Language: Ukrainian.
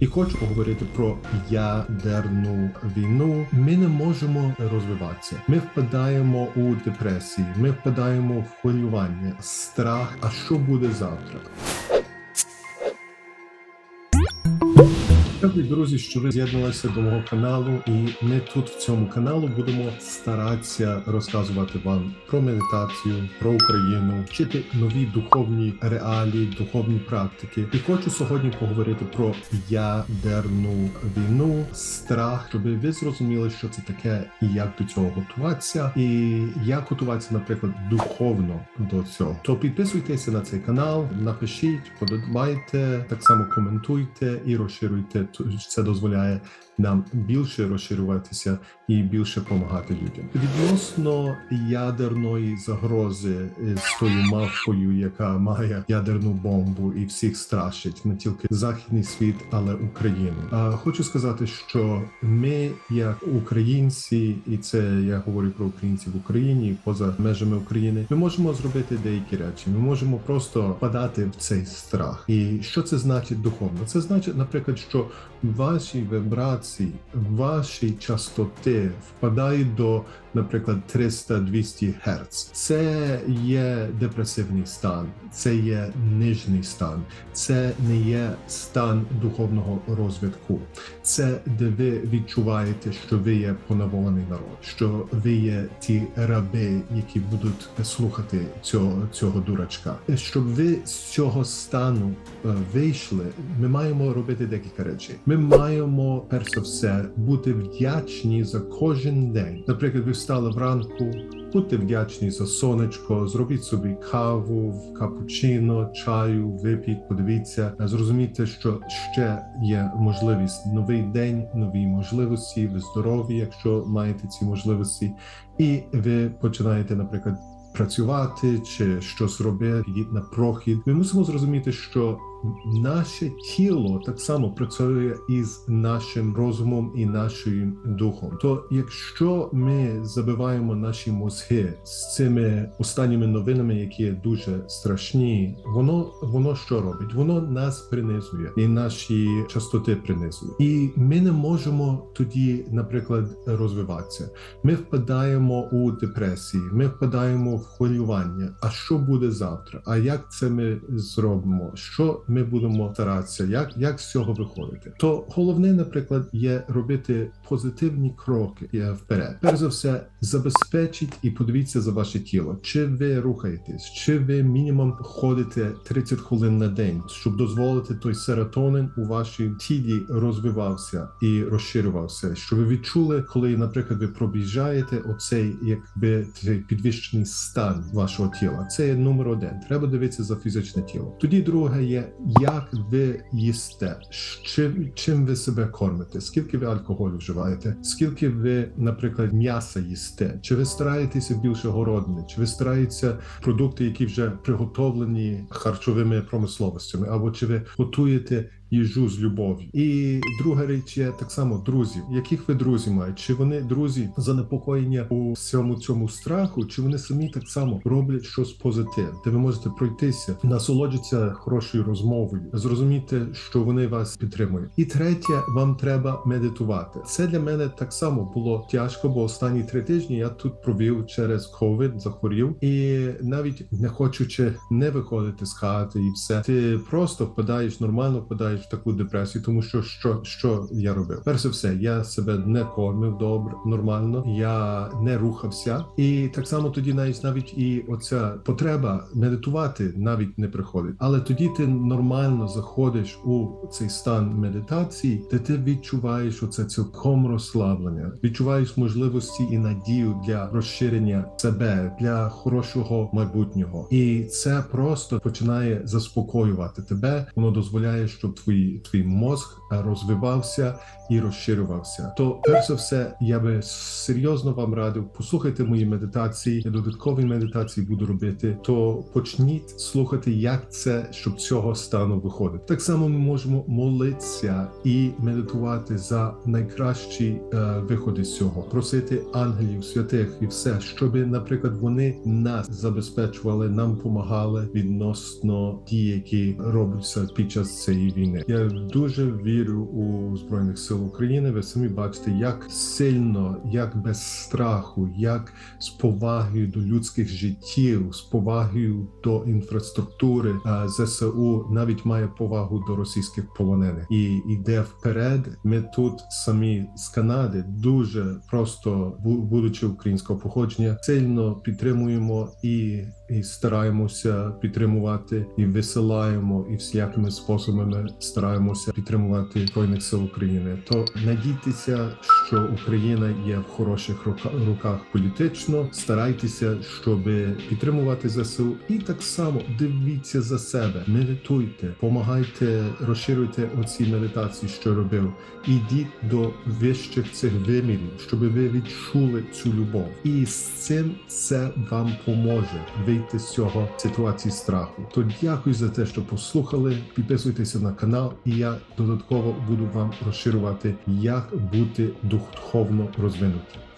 І хочу поговорити про ядерну війну. Ми не можемо розвиватися. Ми впадаємо у депресії, ми впадаємо в хвилювання, страх. А що буде завтра? Дякую, друзі, що ви з'єдналися до мого каналу, і ми тут в цьому каналу будемо старатися розказувати вам про медитацію, про Україну, вчити нові духовні реалії, духовні практики. І хочу сьогодні поговорити про ядерну війну, страх, щоб ви зрозуміли, що це таке, і як до цього готуватися, і як готуватися, наприклад, духовно до цього. То підписуйтеся на цей канал, напишіть, подобайте, так само коментуйте і розширюйте. Це дозволяє нам більше розширюватися і більше допомагати людям. Відносно ядерної загрози е, з тою мавкою, яка має ядерну бомбу і всіх страшить не тільки західний світ, але Україну. А хочу сказати, що ми, як українці, і це я говорю про українців в Україні поза межами України, ми можемо зробити деякі речі. Ми можемо просто впадати в цей страх. І що це значить духовно? Це значить, наприклад, що ваші вібрації, ваші частоти впадають до, наприклад, 300-200 Гц. Це є депресивний стан, це є нижній стан, це не є стан духовного розвитку. Це де ви відчуваєте, що ви є поневолений народ, що ви є ті раби, які будуть слухати цього, цього дурачка. Щоб ви з цього стану е, вийшли, ми маємо робити декілька речей. Ми маємо перш за все бути вдячні за кожен день. Наприклад, ви встали вранку. Будьте вдячні за сонечко, зробіть собі каву, капучино, чаю, випіть, подивіться, зрозумійте, що ще є можливість новий день, нові можливості, ви здорові, якщо маєте ці можливості, і ви починаєте, наприклад, працювати чи щось робити, йдіть на прохід. Ми мусимо зрозуміти, що наше тіло так само працює із нашим розумом і нашим духом. То якщо ми забиваємо наші мозги з цими останніми новинами, які є дуже страшні, воно воно що робить? Воно нас принизує і наші частоти принизує. І ми не можемо тоді, наприклад, розвиватися. Ми впадаємо у депресії, ми впадаємо в хвилювання. А що буде завтра? А як це ми зробимо? Що ми будемо старатися, як, як з цього виходити? То головне, наприклад, є робити позитивні кроки вперед. Перш за все, забезпечіть і подивіться за ваше тіло. Чи ви рухаєтесь, чи ви мінімум ходите 30 хвилин на день, щоб дозволити той серотонин у вашій тілі розвивався і розширювався. Щоб ви відчули, коли, наприклад, ви пробіжаєте оцей, якби цей підвищений стан вашого тіла. Це є номер один. Треба дивитися за фізичне тіло. Тоді друге є, як ви їсте, чим, чим ви себе кормите, скільки ви алкоголю вживаєте, скільки ви, наприклад, м'яса їсте, чи ви стараєтеся більше городини, чи ви стараєтеся продукти, які вже приготовлені харчовими промисловостями, або чи ви готуєте їжу з любов'ю. І друга річ є так само друзів. Яких ви друзі маєте? Чи вони друзі занепокоєння у всьому цьому страху, чи вони самі так само роблять щось позитивне, де ви можете пройтися, насолоджитися хорошою розмовою, зрозуміти, що вони вас підтримують. І третє, вам треба медитувати. Це для мене так само було тяжко, бо останні три тижні я тут провів через ковід, захворів, і навіть не хочучи не виходити з хати, і все ти просто впадаєш нормально, впадаєш в таку депресію, тому що що, що я робив? Перш за все, я себе не кормив добре, нормально, я не рухався, і так само тоді навіть навіть і оця потреба медитувати навіть не приходить. Але тоді ти нормально заходиш у цей стан медитації, де ти відчуваєш оце цілком розслаблення, відчуваєш можливості і надію для розширення себе для хорошого майбутнього, і це просто починає заспокоювати тебе. Воно дозволяє, щоб твій твій мозг розвивався і розширювався. То перш за все, я би серйозно вам радив, послухайте мої медитації, я додаткові медитації буду робити. То почніть слухати, як це, щоб цього стану виходити. Так само ми можемо молитися і медитувати за найкращі е, виходи з цього, просити ангелів, святих і все, щоб, наприклад, вони нас забезпечували, нам допомагали відносно дій, які робляться під час цієї війни. Я дуже вірю у збройних сил України. Ви самі бачите, як сильно, як без страху, як з повагою до людських життів, з повагою до інфраструктури а, ЗСУ навіть має повагу до російських полонених і йде вперед. Ми тут самі з Канади дуже просто будучи українського походження, сильно підтримуємо і, і стараємося підтримувати і висилаємо, і всілякими способами стараємося підтримувати збройних сил України. То надійтеся, що Україна є в хороших руках політично. Старайтеся, щоб підтримувати ЗСУ, і так само дивіться за себе, медитуйте, помагайте, розширюйте оці медитації, що робив. Ідіть до вищих цих вимірів, щоб ви відчули цю любов, і з цим це вам поможе вийти з цього ситуації страху. То дякую за те, що послухали. Підписуйтеся на канал, і я додатково буду вам розширювати, як бути духовно розвинутим.